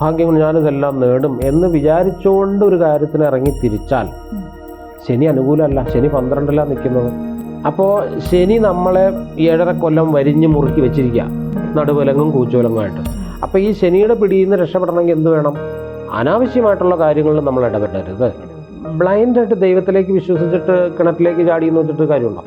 ഭാഗ്യം ഞാനിതെല്ലാം നേടും എന്ന് വിചാരിച്ചുകൊണ്ട് ഒരു കാര്യത്തിന് ഇറങ്ങി തിരിച്ചാൽ. ശനി അനുകൂലമല്ല. ശനി പന്ത്രണ്ടിലാണ് നിൽക്കുന്നത്. അപ്പോൾ ശനി നമ്മളെ ഏഴര കൊല്ലം വരിഞ്ഞ് മുറുക്കി വെച്ചിരിക്കുക. നടുവലങ്ങും കൂച്ചുവലങ്ങുമായിട്ട് അപ്പോൾ ഈ ശനിയുടെ പിടിയിൽ നിന്ന് രക്ഷപ്പെടണമെങ്കിൽ എന്ത് വേണം? അനാവശ്യമായിട്ടുള്ള കാര്യങ്ങളിൽ നമ്മൾ ഇടപെടരുത്. ബ്ലൈൻഡായിട്ട് ദൈവത്തിലേക്ക് വിശ്വസിച്ചിട്ട് കിണറ്റിലേക്ക് ചാടി എന്ന് വെച്ചിട്ട് കാര്യമുണ്ടോ?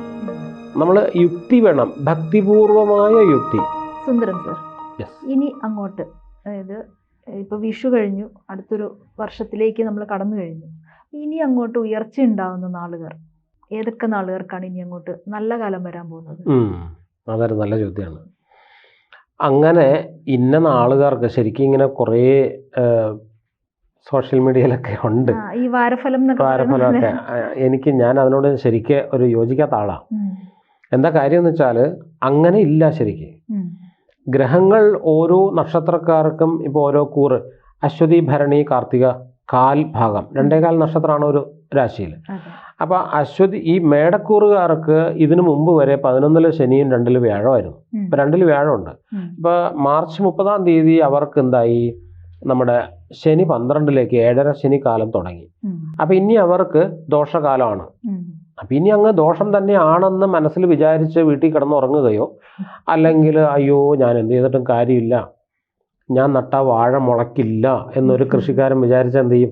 നമ്മൾ യുക്തി വേണം. ഭക്തിപൂർവമായ യുക്തി. സുന്ദരം സർ. ഇനി അങ്ങോട്ട്. അതായത് ഇപ്പൊ വിഷു കഴിഞ്ഞു. അടുത്തൊരു വർഷത്തിലേക്ക് നമ്മൾ കടന്നു കഴിഞ്ഞു. ഇനി അങ്ങോട്ട് ഉയർച്ച ഉണ്ടാവുന്ന നാളുകൾ. ഏതൊക്കെ നാളുകൾക്കാണ് ഇനി അങ്ങോട്ട് നല്ല കാലം വരാൻ പോകുന്നത്. അതൊരു നല്ല ചോദ്യമാണ് അങ്ങനെ ഇന്ന നാളുകാർക്ക് ശരിക്കും ഇങ്ങനെ കുറേ സോഷ്യൽ മീഡിയയിലൊക്കെ ഉണ്ട്. ഈ വാരഫലം വാരഫലമൊക്കെ എനിക്ക് ഞാൻ അതിനോട് ശരിക്കും ഒരു യോജിക്കാത്ത ആളാണ് എന്താ കാര്യം എന്ന് വെച്ചാൽ അങ്ങനെ ഇല്ല ശരിക്ക്. ഗ്രഹങ്ങൾ ഓരോ നക്ഷത്രക്കാർക്കും ഇപ്പോൾ ഓരോ കൂറ്. അശ്വതി ഭരണി കാർത്തിക കാൽ ഭാഗം. രണ്ടേ കാൽ നക്ഷത്രമാണ് ഒരു രാശിയിൽ അപ്പൊ അപ്പോൾ അശ്വതി ഈ മേടക്കൂറുകാർക്ക് ഇതിനു മുമ്പ് വരെ പതിനൊന്നിൽ ശനിയും രണ്ടിൽ വ്യാഴമായിരുന്നു. ഇപ്പൊ ഇപ്പം രണ്ടിൽ വ്യാഴമുണ്ട്. ഉണ്ട് ഇപ്പോൾ മാർച്ച് മുപ്പതാം തീയതി അവർക്ക് എന്തായി? നമ്മുടെ ശനി പന്ത്രണ്ടിലേക്ക് ഏഴര ശനി കാലം തുടങ്ങി. അപ്പൊ ഇനി അവർക്ക് ദോഷകാലമാണ്. അപ്പം ഇനി അങ്ങ് ദോഷം തന്നെയാണെന്ന് മനസ്സിൽ വിചാരിച്ച് വീട്ടിൽ കിടന്നുറങ്ങുകയോ അല്ലെങ്കിൽ അയ്യോ ഞാൻ എന്ത് ചെയ്തിട്ടും കാര്യമില്ല ഞാൻ നട്ട വാഴ മുളയ്ക്കില്ല എന്നൊരു കൃഷിക്കാരൻ വിചാരിച്ച എന്ത് ചെയ്യും?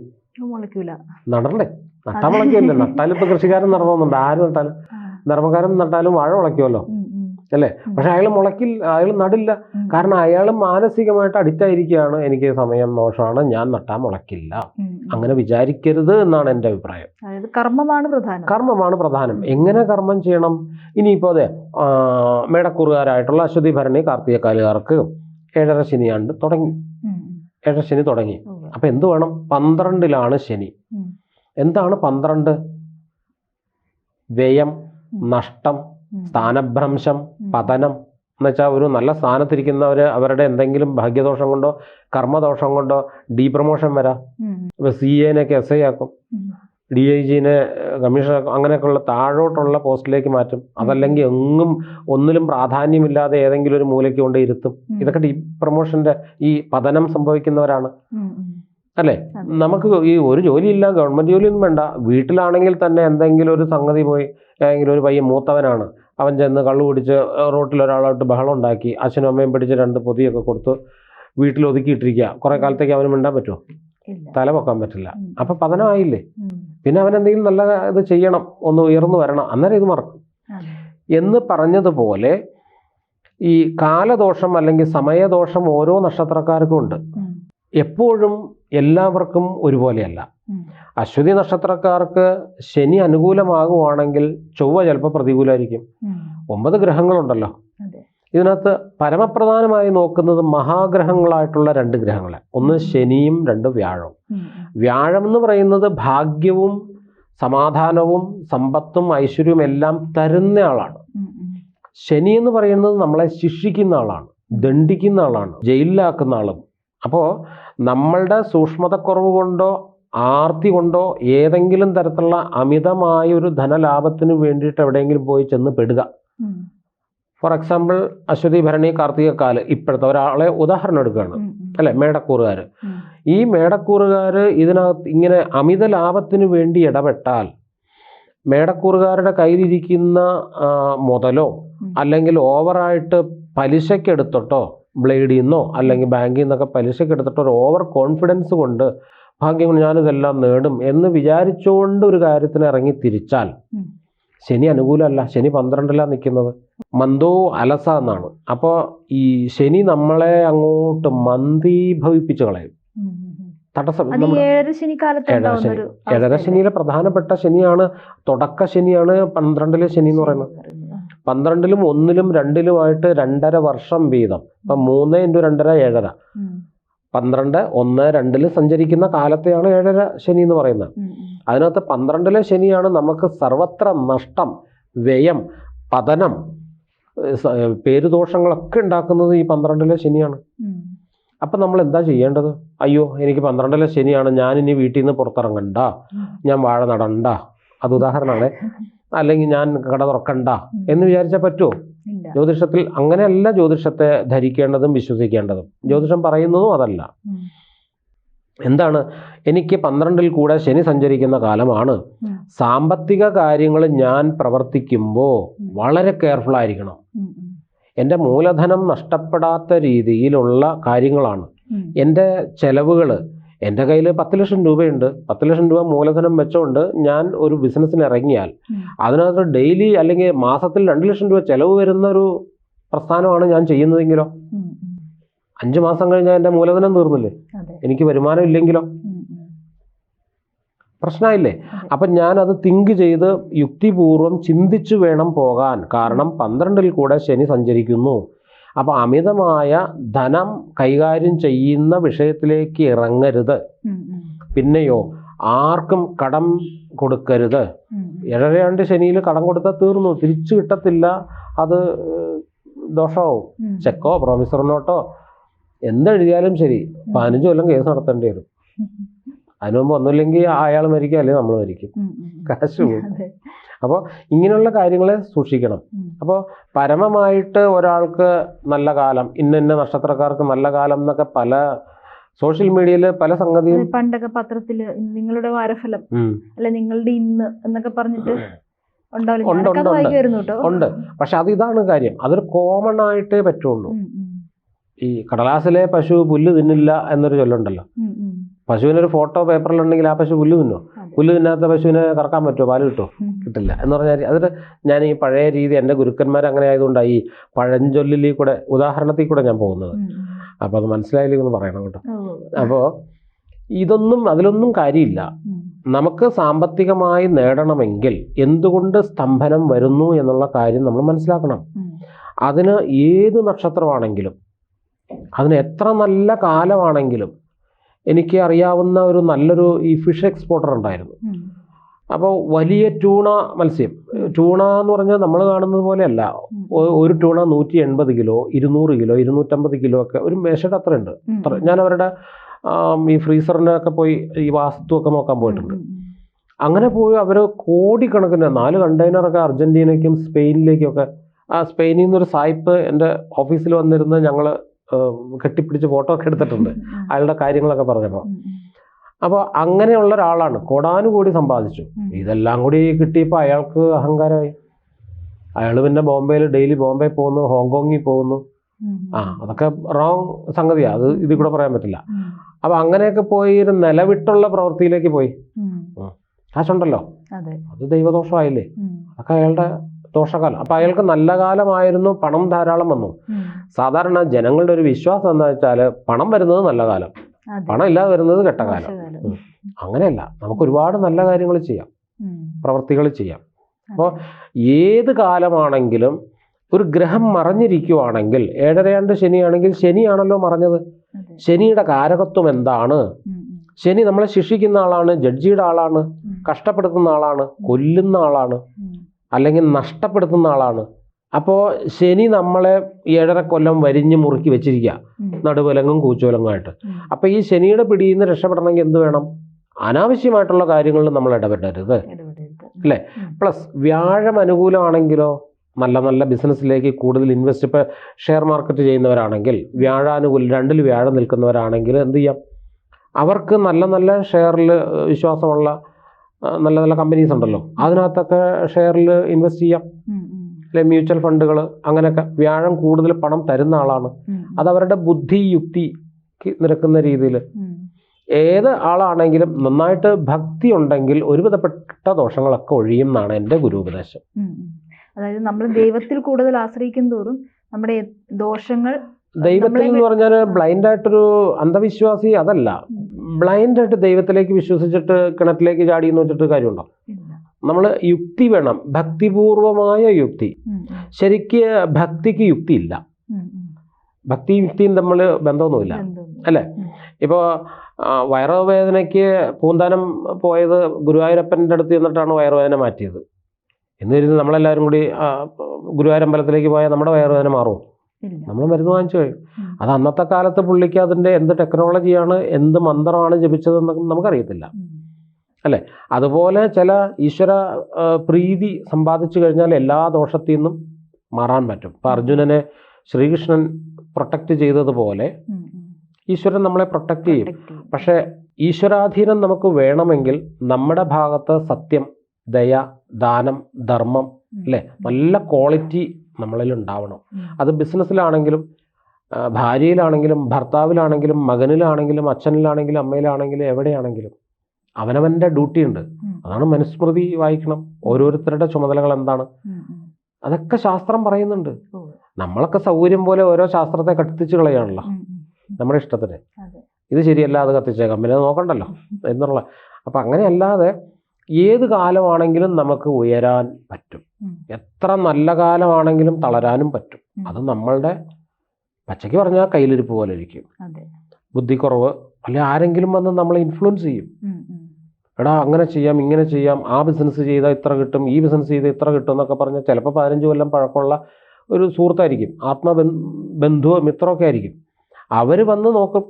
നടണ്ടേ നട്ടാ മുളയ്ക്കില്ല നട്ടാലും ഇപ്പം കൃഷിക്കാരൻ നടണമെന്നുണ്ട് ആര് നട്ടാലും ധർമ്മക്കാരൻ നട്ടാലും വാഴ മുളയ്ക്കുമല്ലോ അല്ലേ. പക്ഷെ അയാൾ മുളക്കിൽ അയാൾ നടില്ല. കാരണം അയാൾ മാനസികമായിട്ട് അഡിക്റ്റ് ആയിരിക്കുകയാണ്. എനിക്ക് സമയം ദോഷമാണ് ഞാൻ നട്ടാ ഉം. അങ്ങനെ വിചാരിക്കരുത് എന്നാണ് എന്റെ അഭിപ്രായം. കർമ്മമാണ് പ്രധാനം. കർമ്മമാണ് പ്രധാനം. എങ്ങനെ കർമ്മം ചെയ്യണം? ഇനിയിപ്പോൾ അതെ മേടക്കൂറുകാരായിട്ടുള്ള അശ്വതി ഭരണി കാർത്തികക്കാലുകാർക്ക് ഏഴര ശനിയാണ്ട് തുടങ്ങി. ഏഴര ശനി തുടങ്ങി. അപ്പൊ എന്ത് വേണം? പന്ത്രണ്ടിലാണ് ശനി. എന്താണ് പന്ത്രണ്ട്? വ്യയം. നഷ്ടം സ്ഥാനഭ്രംശം. പതനം എന്ന് വെച്ചാൽ ഒരു നല്ല സ്ഥാനത്തിരിക്കുന്നവർ അവരുടെ എന്തെങ്കിലും ഭാഗ്യദോഷം കൊണ്ടോ കർമ്മദോഷം കൊണ്ടോ ഡി പ്രൊമോഷൻ വരാം ഇപ്പൊ സി എനൊക്കെ എസ് ഐ ആക്കും. ഡി ഐ ജിനെ കമ്മീഷണർ ആക്കും അങ്ങനെയൊക്കെയുള്ള താഴോട്ടുള്ള പോസ്റ്റിലേക്ക് മാറ്റും അതല്ലെങ്കിൽ എങ്ങും ഒന്നിലും പ്രാധാന്യമില്ലാതെ ഏതെങ്കിലും ഒരു മൂലയ്ക്ക് കൊണ്ട് ഇരുത്തും. ഇതൊക്കെ ഡി പ്രൊമോഷന്റെ ഈ പതനം സംഭവിക്കുന്നവരാണ്. അല്ലേ. നമുക്ക് ഈ ഒരു ജോലിയില്ല ഗവൺമെന്റ് ജോലിയൊന്നും വേണ്ട വീട്ടിലാണെങ്കിൽ തന്നെ എന്തെങ്കിലും ഒരു സംഗതി പോയി ഏതെങ്കിലും ഒരു പയ്യൻ മൂത്തവനാണ് അവൻ ചെന്ന് കള്ളു കുടിച്ച് റോട്ടിൽ ഒരാളായിട്ട് ബഹളം ഉണ്ടാക്കി അച്ഛനും അമ്മയും പിടിച്ച് രണ്ട് പൊതിയൊക്കെ കൊടുത്ത് വീട്ടിൽ ഒതുക്കിയിട്ടിരിക്കുക കുറേ കാലത്തേക്ക് അവന് മിണ്ടാൻ പറ്റുമോ? തല പൊക്കാൻ പറ്റില്ല. അപ്പൊ പതനമായില്ലേ? പിന്നെ അവൻ എന്തെങ്കിലും നല്ല ഇത് ചെയ്യണം ഒന്ന് ഉയർന്നു വരണം അന്നേരം ഇത് മറക്കും. എന്ന് പറഞ്ഞതുപോലെ ഈ കാലദോഷം അല്ലെങ്കിൽ സമയദോഷം ഓരോ നക്ഷത്രക്കാർക്കും ഉണ്ട്. എപ്പോഴും എല്ലാവർക്കും ഒരുപോലെയല്ല. അശ്വതി നക്ഷത്രക്കാർക്ക് ശനി അനുകൂലമാകുവാണെങ്കിൽ ചൊവ്വ ചിലപ്പോൾ പ്രതികൂലമായിരിക്കും. ഒമ്പത് ഗ്രഹങ്ങളുണ്ടല്ലോ. ഇതിനകത്ത് പരമപ്രധാനമായി നോക്കുന്നത് മഹാഗ്രഹങ്ങളായിട്ടുള്ള രണ്ട് ഗ്രഹങ്ങളെ ഒന്ന് ശനിയും രണ്ട് വ്യാഴവും. വ്യാഴം എന്ന് പറയുന്നത് ഭാഗ്യവും സമാധാനവും സമ്പത്തും ഐശ്വര്യവും എല്ലാം തരുന്ന ആളാണ്. ശനി എന്ന് പറയുന്നത് നമ്മളെ ശിക്ഷിക്കുന്ന ആളാണ് ദണ്ഡിക്കുന്ന ആളാണ് ജയിലിലാക്കുന്ന ആളും അപ്പോൾ നമ്മളുടെ സൂക്ഷ്മതക്കുറവ് കൊണ്ടോ ആർത്തി കൊണ്ടോ ഏതെങ്കിലും തരത്തിലുള്ള അമിതമായ ഒരു ധനലാഭത്തിന് വേണ്ടിയിട്ട് എവിടെയെങ്കിലും പോയി ചെന്ന് പെടുക. ഫോർ എക്സാമ്പിൾ അശ്വതി ഭരണി കാർത്തിക കാർത്തികക്കാൽ ഇപ്പോഴത്തെ ഒരാളെ ഉദാഹരണം എടുക്കുകയാണ്. അല്ലെ? മേടക്കൂറുകാർ ഈ മേടക്കൂറുകാർ ഇതിനകത്ത് ഇങ്ങനെ അമിത ലാഭത്തിന് വേണ്ടി ഇടപെട്ടാൽ മേടക്കൂറുകാരുടെ കയ്യിലിരിക്കുന്ന മുതലോ. അല്ലെങ്കിൽ ഓവറായിട്ട് പലിശക്കെടുത്തിട്ടോ ബ്ലേഡിൽ നിന്നോ അല്ലെങ്കിൽ ബാങ്കിൽ നിന്നൊക്കെ പലിശക്കെടുത്തിട്ടോ ഒരു ഓവർ കോൺഫിഡൻസ് കൊണ്ട് ഭാഗ്യം കൊണ്ട് ഞാനിതെല്ലാം നേടും എന്ന് വിചാരിച്ചുകൊണ്ട് ഒരു കാര്യത്തിന് ഇറങ്ങി തിരിച്ചാൽ ശനി അനുകൂലമല്ല. ശനി പന്ത്രണ്ടിലാണ് നിൽക്കുന്നത്. മന്ദോ അലസ എന്നാണ്. അപ്പോൾ ഈ ശനി നമ്മളെ അങ്ങോട്ട് മന്ദീഭവിപ്പിച്ച് കളയും. തടസ്സം ഏഴര ശനിയിലെ പ്രധാനപ്പെട്ട ശനിയാണ് തുടക്ക ശനിയാണ് പന്ത്രണ്ടിലെ ശനി എന്ന് പറയുന്നത്. പന്ത്രണ്ടിലും ഒന്നിലും രണ്ടിലുമായിട്ട് രണ്ടര വർഷം വീതം. ഇപ്പം മൂന്ന് ഇന്റു രണ്ടര ഏഴര. പന്ത്രണ്ട് ഒന്ന് രണ്ടിൽ സഞ്ചരിക്കുന്ന കാലത്തെയാണ് ഏഴര ശനി എന്ന് പറയുന്നത്. അതിനകത്ത് പന്ത്രണ്ടിലെ ശനിയാണ് നമുക്ക് സർവത്ര നഷ്ടം വ്യയം പതനം പേരുദോഷങ്ങളൊക്കെ ഉണ്ടാക്കുന്നത് ഈ പന്ത്രണ്ടിലെ ശനിയാണ്. അപ്പം നമ്മൾ എന്താ ചെയ്യേണ്ടത്? അയ്യോ എനിക്ക് പന്ത്രണ്ടിലെ ശനിയാണ് ഞാൻ ഇനി വീട്ടിൽ നിന്ന് പുറത്തിറങ്ങണ്ട ഞാൻ വാഴ നടണ്ട. അത് ഉദാഹരണമാണ്. അല്ലെങ്കിൽ ഞാൻ കട തുറക്കണ്ട എന്ന് വിചാരിച്ചാൽ പറ്റുമോ ജ്യോതിഷത്തിൽ അങ്ങനെയല്ല ജ്യോതിഷത്തെ ധരിക്കേണ്ടതും വിശ്വസിക്കേണ്ടതും. ജ്യോതിഷം പറയുന്നതും അതല്ല. എന്താണ്? എനിക്ക് പന്ത്രണ്ടിൽ കൂടെ ശനി സഞ്ചരിക്കുന്ന കാലമാണ്. സാമ്പത്തിക കാര്യങ്ങൾ ഞാൻ പ്രവർത്തിക്കുമ്പോൾ വളരെ കെയർഫുൾ ആയിരിക്കണം. എന്റെ മൂലധനം നഷ്ടപ്പെടാത്ത രീതിയിലുള്ള കാര്യങ്ങളാണ്. എന്റെ ചെലവുകൾ എന്റെ കയ്യിൽ പത്ത് ലക്ഷം രൂപയുണ്ട്. പത്ത് ലക്ഷം രൂപ മൂലധനം വെച്ചുകൊണ്ട് ഞാൻ ഒരു ബിസിനസ്സിന് ഇറങ്ങിയാൽ അതിനകത്ത് ഡെയിലി അല്ലെങ്കിൽ മാസത്തിൽ രണ്ട് ലക്ഷം രൂപ ചിലവ് വരുന്ന ഒരു പ്രസ്ഥാനമാണ് ഞാൻ ചെയ്യുന്നതെങ്കിലോ. അഞ്ച് മാസം കഴിഞ്ഞാൽ എന്റെ മൂലധനം തീർന്നില്ലേ? എനിക്ക് വരുമാനം ഇല്ലെങ്കിലോ. പ്രശ്നമില്ലേ അതെ. അപ്പം ഞാനത് തിങ്ക് ചെയ്ത് യുക്തിപൂർവം ചിന്തിച്ചു വേണം പോകാൻ. കാരണം പന്ത്രണ്ടിൽ കൂടെ ശനി സഞ്ചരിക്കുന്നു. അപ്പോൾ അമിതമായ ധനം കൈകാര്യം ചെയ്യുന്ന വിഷയത്തിലേക്ക് ഇറങ്ങരുത്. പിന്നെയോ ആർക്കും കടം കൊടുക്കരുത്. ഏഴരയാണ്ട് ശനിയിൽ കടം കൊടുത്താൽ തീർന്നു. തിരിച്ചു കിട്ടത്തില്ല. അത് ദോഷമാവും. ചെക്കോ പ്രൊഫസർ നോട്ടോ എന്തെഴുതിയാലും ശരി. പതിനഞ്ച് കൊല്ലം കേസ് നടത്തേണ്ടി വരും. അതിനു മുമ്പ് ഒന്നുമില്ലെങ്കിൽ അയാൾ മരിക്കുക അല്ലെങ്കിൽ നമ്മൾ മരിക്കും. കാശ് പോകും അപ്പോൾ ഇങ്ങനെയുള്ള കാര്യങ്ങളെ സൂക്ഷിക്കണം. അപ്പോൾ പരമമായിട്ട് ഒരാൾക്ക് നല്ല കാലം ഇന്ന ഇന്ന നക്ഷത്രക്കാർക്ക് നല്ല കാലം എന്നൊക്കെ പല സോഷ്യൽ മീഡിയയിൽ പല സംഗതിയും പണ്ടൊക്കെ പത്രത്തിൽ നിങ്ങളുടെ വാരഫലം അല്ല നിങ്ങളുടെ ഇന്ന് എന്നൊക്കെ പറഞ്ഞിട്ട് ഉണ്ട്, പക്ഷെ അത് ഇതാണ് കാര്യം. അതൊരു കോമൺ ആയിട്ടേ പറ്റുള്ളൂ. ഈ കടലാസിലെ പശു പുല്ല് തിന്നില്ല എന്നൊരു ചൊല്ലുണ്ടല്ലോ. പശുവിനൊരു ഫോട്ടോ പേപ്പറിലുണ്ടെങ്കിൽ ആ പശു പുല്ല് തിന്നോ. പുല്ല് തിന്നാത്ത പശുവിനെ കറക്കാൻ പറ്റുമോ? പാൽ കിട്ടുമോ? കിട്ടില്ല. എന്ന് പറഞ്ഞാൽ അതൊരു ഞാൻ ഈ പഴയ രീതി എന്റെ ഗുരുക്കന്മാർ അങ്ങനെ ആയതുകൊണ്ടാണ് ഈ പഴഞ്ചൊല്ലിൽ കൂടെ ഉദാഹരണത്തിൽ കൂടെ ഞാൻ പോകുന്നത്. അപ്പോൾ അത് മനസ്സിലായാലും ഒന്ന് പറയണം കേട്ടോ. അപ്പോ അപ്പോൾ ഇതൊന്നും അതിലൊന്നും കാര്യമില്ല. നമുക്ക് സാമ്പത്തികമായി നേടണമെങ്കിൽ എന്തുകൊണ്ട് സ്തംഭനം വരുന്നു എന്നുള്ള കാര്യം നമ്മൾ മനസ്സിലാക്കണം. അതിന് ഏത് നക്ഷത്രമാണെങ്കിലും അതിന് എത്ര നല്ല കാലമാണെങ്കിലും എനിക്ക് അറിയാവുന്ന ഒരു നല്ലൊരു ഈ ഫിഷ് എക്സ്പോർട്ടർ ഉണ്ടായിരുന്നു. അപ്പോൾ വലിയ ട്യൂണ മത്സ്യം. ട്യൂണ എന്ന് പറഞ്ഞാൽ നമ്മൾ കാണുന്നത് പോലെയല്ല. ഒരു ട്യൂണ നൂറ്റി എൺപത് കിലോ ഇരുന്നൂറ് കിലോ ഇരുന്നൂറ്റമ്പത് കിലോ ഒക്കെ ഒരു മേശയുടെ അത്ര ഉണ്ട്. അത്ര. ഞാൻ അവരുടെ ഈ ഫ്രീസറിനൊക്കെ പോയി ഈ വാസ്തു ഒക്കെ നോക്കാൻ പോയിട്ടുണ്ട്. അങ്ങനെ പോയി അവർ കോടിക്കണക്കിന് നാല് കണ്ടെയ്നറൊക്കെ അർജന്റീനയ്ക്കും സ്പെയിനിലേക്കും ഒക്കെ ആ സ്പെയിനിൽ നിന്നൊരു സായിപ്പ് എന്റെ ഓഫീസിൽ വന്നിരുന്ന് ഞങ്ങൾ കെട്ടിപ്പിടിച്ച് ഫോട്ടോ ഒക്കെ എടുത്തിട്ടുണ്ട്. അയാളുടെ കാര്യങ്ങളൊക്കെ പറഞ്ഞപ്പോൾ. അപ്പോൾ അങ്ങനെയുള്ള ഒരാളാണ്. കോടാനുകൂടി സമ്പാദിച്ചു. ഇതെല്ലാം കൂടി കിട്ടിയപ്പോൾ അയാൾക്ക് അഹങ്കാരമായി. അയാൾ പിന്നെ ബോംബെയിൽ ഡെയിലി ബോംബെ പോകുന്നു ഹോങ്കോങ്ങിൽ പോകുന്നു. ആ അതൊക്കെ റോങ് സംഗതിയാണ് അത് ഇതിൽ കൂടെ പറയാൻ പറ്റില്ല. അപ്പൊ അങ്ങനെയൊക്കെ പോയി ഒരു നിലവിട്ടുള്ള പ്രവൃത്തിയിലേക്ക് പോയി. കാശുണ്ടല്ലോ. അതെ. ദൈവദോഷമായില്ലേ. അതൊക്കെ അയാളുടെ ദോഷകാലം. അപ്പം അയാൾക്ക് നല്ല കാലമായിരുന്നു പണം ധാരാളം വന്നു. സാധാരണ ജനങ്ങളുടെ ഒരു വിശ്വാസം എന്താ വെച്ചാൽ പണം വരുന്നത് നല്ല കാലം. പണം ഇല്ലാതെ വരുന്നത് കെട്ടകാലം. അങ്ങനെയല്ല നമുക്ക് ഒരുപാട് നല്ല കാര്യങ്ങൾ ചെയ്യാം. പ്രവൃത്തികൾ ചെയ്യാം. അപ്പോൾ ഏത് കാലമാണെങ്കിലും ഒരു ഗ്രഹം മറഞ്ഞിരിക്കുവാണെങ്കിൽ ഏഴരയാണ്ട് ശനിയാണെങ്കിൽ ശനിയാണല്ലോ മറഞ്ഞത്. ശനിയുടെ കാരകത്വം എന്താണ്. ശനി നമ്മളെ ശിക്ഷിക്കുന്ന ആളാണ് ജഡ്ജിയുടെ ആളാണ് കഷ്ടപ്പെടുത്തുന്ന ആളാണ് കൊല്ലുന്ന ആളാണ്. അല്ലെങ്കിൽ നഷ്ടപ്പെടുത്തുന്ന ആളാണ്. അപ്പോൾ ശനി നമ്മളെ ഏഴര കൊല്ലം വരിഞ്ഞ് മുറുക്കി വെച്ചിരിക്കുക നടുവലങ്ങും കൂച്ചുവലങ്ങുമായിട്ട്. അപ്പോൾ ഈ ശനിയുടെ പിടിയിൽ നിന്ന് രക്ഷപ്പെടണമെങ്കിൽ എന്ത് വേണം? അനാവശ്യമായിട്ടുള്ള കാര്യങ്ങളിൽ നമ്മൾ ഇടപെടരുത്. അല്ലേ? പ്ലസ് വ്യാഴം അനുകൂലമാണെങ്കിലോ നല്ല നല്ല ബിസിനസ്സിലേക്ക് കൂടുതൽ ഇൻവെസ്റ്റ് ഇപ്പോൾ ഷെയർ മാർക്കറ്റ് ചെയ്യുന്നവരാണെങ്കിൽ വ്യാഴാനുകൂലം രണ്ടിൽ വ്യാഴം നിൽക്കുന്നവരാണെങ്കിൽ എന്ത് ചെയ്യാം? അവർക്ക് നല്ല നല്ല ഷെയറിൽ വിശ്വാസമുള്ള നല്ല നല്ല കമ്പനീസ് ഉണ്ടല്ലോ. അതിനകത്തൊക്കെ ഷെയറിൽ ഇൻവെസ്റ്റ് ചെയ്യാം. അല്ലെ മ്യൂച്വൽ ഫണ്ടുകൾ അങ്ങനെയൊക്കെ. വ്യാഴം കൂടുതൽ പണം തരുന്ന ആളാണ്. അത് അവരുടെ ബുദ്ധി യുക്തി നിരക്കുന്ന രീതിയിൽ. ഏത് ആളാണെങ്കിലും നന്നായിട്ട് ഭക്തി ഉണ്ടെങ്കിൽ ഒരുവിധപ്പെട്ട ദോഷങ്ങളൊക്കെ ഒഴിയും എന്നാണ് എന്റെ ഗുരുപദേശം. ഉം. ഉം. അതായത് നമ്മൾ ദൈവത്തിൽ കൂടുതൽ ആശ്രയിക്കും തോറും നമ്മുടെ ദോഷങ്ങൾ ദൈവത്തിൽ എന്ന് പറഞ്ഞാൽ ബ്ലൈൻഡ് ആയിട്ടൊരു അന്ധവിശ്വാസി അതല്ല. ഉം. ബ്ലൈൻഡ് ആയിട്ട് ദൈവത്തിലേക്ക് വിശ്വസിച്ചിട്ട് കിണറ്റിലേക്ക് ചാടി എന്ന് വെച്ചിട്ട് കാര്യമുണ്ടോ? നമ്മൾ യുക്തി വേണം. ഭക്തിപൂർവമായ യുക്തി. ശരിക്ക് ഭക്തിക്ക് യുക്തി ഇല്ല ഭക്തി. ഭക്തിയും യുക്തിയും തമ്മിൽ ബന്ധമൊന്നുമില്ല. അല്ലേ? ഇപ്പോൾ വയറുവേദനയ്ക്ക് പൂന്താനം പോയത് ഗുരുവായൂരപ്പന്റെ അടുത്ത് ചെന്നിട്ടാണ് വയറുവേദന മാറ്റിയത്. എന്നിരുന്ന് നമ്മളെല്ലാവരും കൂടി ഗുരുവായൂരമ്പലത്തിലേക്ക് പോയാൽ നമ്മുടെ വയറുവേദന മാറുമോ? നമ്മൾ മരുന്ന് വാങ്ങിച്ചു കഴിയും അത് അന്നത്തെ കാലത്ത് പുള്ളിക്ക് അതിന്റെ എന്ത് ടെക്നോളജിയാണ് എന്ത് മന്ത്രമാണ് ജപിച്ചതെന്നൊക്കെ നമുക്കറിയത്തില്ല. അല്ലേ? അതുപോലെ ചില ഈശ്വര പ്രീതി സമ്പാദിച്ചു കഴിഞ്ഞാൽ എല്ലാ ദോഷത്തിൽ നിന്നും മാറാൻ പറ്റും. ഇപ്പം അർജുനനെ ശ്രീകൃഷ്ണൻ പ്രൊട്ടക്റ്റ് ചെയ്തതുപോലെ. ഈശ്വരൻ നമ്മളെ പ്രൊട്ടക്റ്റ് ചെയ്യും. പക്ഷേ ഈശ്വരാധീനം നമുക്ക് വേണമെങ്കിൽ നമ്മുടെ ഭാഗത്ത് സത്യം ദയ ദാനം ധർമ്മം. അല്ലേ? നല്ല ക്വാളിറ്റി നമ്മളിൽ ഉണ്ടാവണം അത് ബിസിനസ്സിലാണെങ്കിലും ഭാര്യയിലാണെങ്കിലും ഭർത്താവിലാണെങ്കിലും മകനിലാണെങ്കിലും അച്ഛനിലാണെങ്കിലും അമ്മയിലാണെങ്കിലും എവിടെയാണെങ്കിലും അവനവന്റെ ഡ്യൂട്ടി ഉണ്ട് അതാണ് മനുസ്മൃതി വായിക്കണം. ഓരോരുത്തരുടെ ചുമതലകൾ എന്താണ്. അതൊക്കെ ശാസ്ത്രം പറയുന്നുണ്ട്. നമ്മളൊക്കെ സൗകര്യം പോലെ ഓരോ ശാസ്ത്രത്തെ കത്തിച്ച് കളയാണല്ലോ. നമ്മുടെ ഇഷ്ടത്തിന്. ഇത് ശരിയല്ല അത് കത്തിച്ചേക്കാം. പിന്നെ നോക്കണ്ടല്ലോ എന്നുള്ള. അപ്പം അങ്ങനെയല്ലാതെ ഏത് കാലമാണെങ്കിലും നമുക്ക് ഉയരാൻ പറ്റും. എത്ര നല്ല കാലമാണെങ്കിലും തളരാനും പറ്റും. അത് നമ്മളുടെ പച്ചയ്ക്ക് പറഞ്ഞാൽ കയ്യിലിരിപ്പ് പോലെ ഇരിക്കും. ബുദ്ധിക്കുറവ് അല്ലെ ആരെങ്കിലും വന്ന് നമ്മളെ ഇൻഫ്ലുവൻസ് ചെയ്യും. എടാ അങ്ങനെ ചെയ്യാം ഇങ്ങനെ ചെയ്യാം ആ ബിസിനസ് ചെയ്താൽ ഇത്ര കിട്ടും ഈ ബിസിനസ് ചെയ്താൽ ഇത്ര കിട്ടും എന്നൊക്കെ പറഞ്ഞാൽ ചിലപ്പോൾ പതിനഞ്ച് കൊല്ലം പഴക്കമുള്ള ഒരു സുഹൃത്തായിരിക്കും. ആത്മബന്ധ ബന്ധുവോ മിത്രമൊക്കെ ആയിരിക്കും. അവർ വന്ന് നോക്കും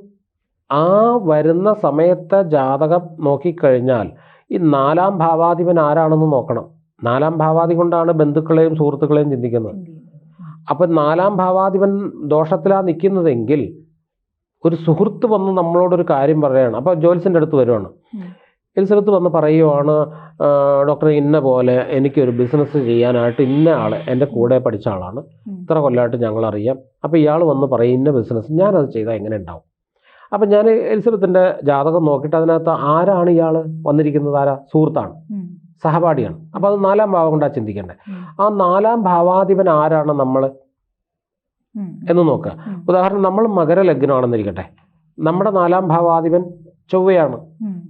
ആ വരുന്ന സമയത്തെ ജാതകം നോക്കിക്കഴിഞ്ഞാൽ ഈ നാലാം ഭാവാധിപൻ ആരാണെന്ന് നോക്കണം. നാലാം ഭാവാതി കൊണ്ടാണ് ബന്ധുക്കളെയും സുഹൃത്തുക്കളെയും ചിന്തിക്കുന്നത്. അപ്പം നാലാം ഭാവാധിപൻ ദോഷത്തിലാണ് നിൽക്കുന്നതെങ്കിൽ ഒരു സുഹൃത്ത് വന്ന് നമ്മളോടൊരു കാര്യം പറയുകയാണ് അപ്പോൾ ജോൽസിന്റെ അടുത്ത് വരുവാണ്. എലിസബത്ത് വന്ന് പറയുവാണ് ഡോക്ടർ ഇന്ന പോലെ എനിക്കൊരു ബിസിനസ് ചെയ്യാനായിട്ട് ഇന്ന ആൾ എന്റെ കൂടെ പഠിച്ച ആളാണ്. ഇത്ര കൊല്ലമായിട്ട് ഞങ്ങളറിയാം. അപ്പോൾ ഇയാൾ വന്ന് പറയും ഇന്ന ബിസിനസ് ഞാനത് ചെയ്താൽ എങ്ങനെ ഉണ്ടാവും അപ്പം ഞാൻ എലിസബത്തിന്റെ ജാതകം നോക്കിയിട്ട് അതിനകത്ത് ആരാണ് ഇയാൾ വന്നിരിക്കുന്നത്? ആരാ? സുഹൃത്താണ്. സഹപാഠിയാണ്. അപ്പോൾ അത് നാലാം ഭാവം കൊണ്ടാണ് ചിന്തിക്കേണ്ടത് ആ നാലാം ഭാവാധിപൻ ആരാണ് നമ്മൾ എന്ന് നോക്കുക. ഉദാഹരണം നമ്മൾ മകരലഗ്നമാണെന്നിരിക്കട്ടെ നമ്മുടെ നാലാം ഭാവാധിപൻ ചൊവ്വയാണ്.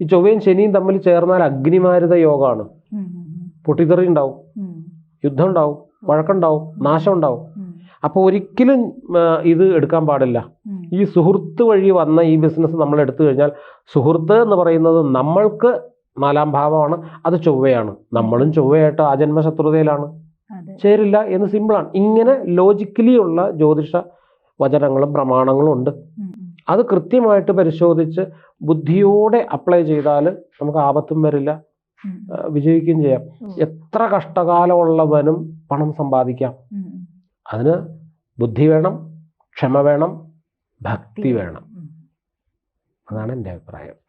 ഈ ചൊവ്വയും ശനിയും തമ്മിൽ ചേർന്നാൽ അഗ്നിമാരുത യോഗമാണ്. പൊട്ടിത്തെറി ഉണ്ടാവും. യുദ്ധം ഉണ്ടാവും. വഴക്കുണ്ടാവും. നാശം ഉണ്ടാവും. അപ്പോൾ ഒരിക്കലും ഇത് എടുക്കാൻ പാടില്ല. ഈ സുഹൃത്ത് വഴി വന്ന ഈ ബിസിനസ് നമ്മൾ എടുത്തു കഴിഞ്ഞാൽ സുഹൃത്ത് എന്ന് പറയുന്നത് നമ്മൾക്ക് നാലാം ഭാവമാണ്. അത് ചൊവ്വയാണ്. നമ്മളും ചൊവ്വയായിട്ട് ആജന്മ ശത്രുതയിലാണ് ചേരില്ല എന്ന് സിമ്പിളാണ് ഇങ്ങനെ ലോജിക്കലി ഉള്ള ജ്യോതിഷ വചനങ്ങളും പ്രമാണങ്ങളും ഉണ്ട്. അത് കൃത്യമായിട്ട് പരിശോധിച്ച് ബുദ്ധിയോടെ അപ്ലൈ ചെയ്താൽ നമുക്ക് ആപത്തും വരില്ല. വിജയിക്കുകയും ചെയ്യാം. എത്ര കഷ്ടകാലമുള്ളവനും പണം സമ്പാദിക്കാം. അതിന് ബുദ്ധി വേണം ക്ഷമ വേണം ഭക്തി വേണം. അതാണ് എന്റെ അഭിപ്രായം.